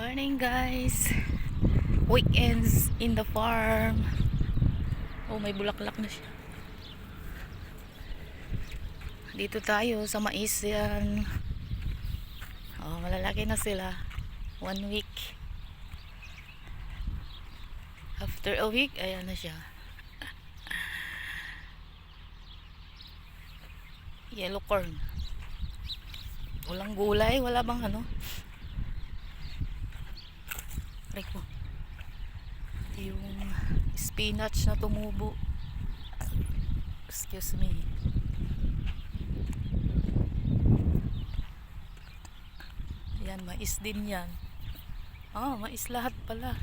morning guys. Weekends in the farm. Oh may bulaklak na siya. Dito tayo sa mais yan oh malalaki na sila. One week. After a week ayan na siya. Yellow corn. Walang gulay wala bang ano Aray ko. Yung spinach na tumubo. Excuse me. Yan, mais din yan. Ah, mais lahat pala.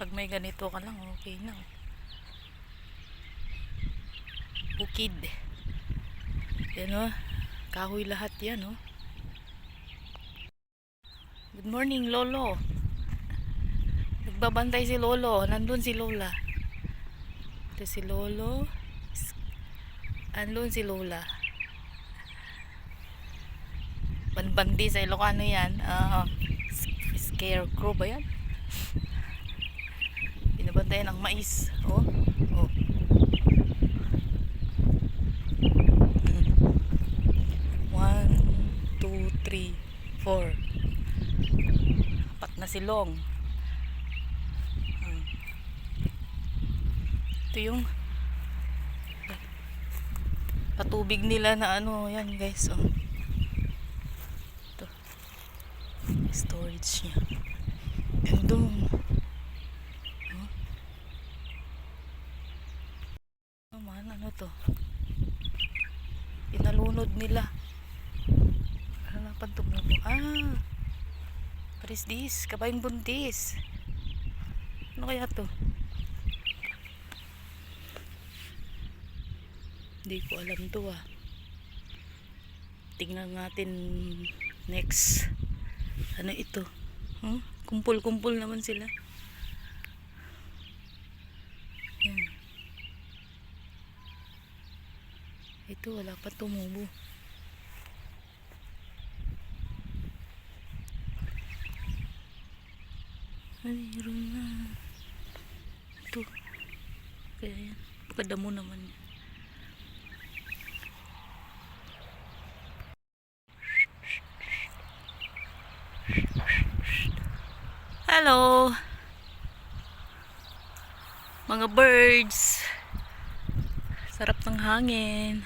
Pag may ganito ka lang, okay na. Bukid. Yan o. Kahoy lahat yan o. Good morning, Lolo. Nagbabantay si Lolo. Nandun si Lola. Ito si Lolo. Andun si Lola. Banbandi sa Ilocano yan. Ah, scarecrow ba yan? Binabantayan ng mais. Oh. Oh. 4 apat na silong hmm. ito yung patubig nila na ano yan guys oh. ito. Storage niya. Gandong oh. naman ano, ano to? Pinalunod nila. Ano pa tumubo? Ah! What is this? Kabaing buntis. Ano kaya to? Hindi ko alam to ah. Tingnan natin next. Ano ito? Huh? Kumpul-kumpul naman sila. Yan. Ito wala pa tumubo. Mayroon na. Ito. Kaya yan. Pagkadamo naman yan. Hello! Mga birds. Sarap ng hangin.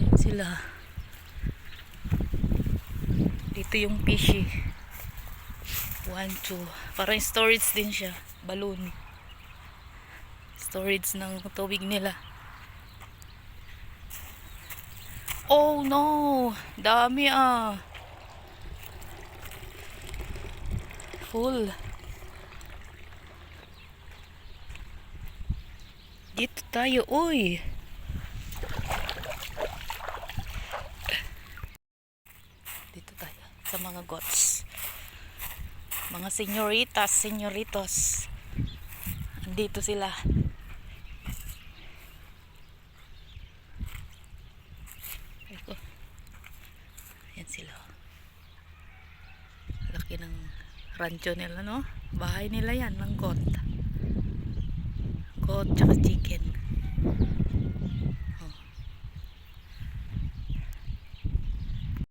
Ayan sila. Dito yung fishy. One, two. Parang storage din siya. Balloon. Storage ng tubig nila. Oh no! Dami ah. Full. Dito tayo, uy. Dito tayo sa mga goats. Mga senyoritas, senyoritos. Andito sila. Yan sila. Laki ng rancho nila, no? Bahay nila yan, ng goat. Goat tsaka chicken.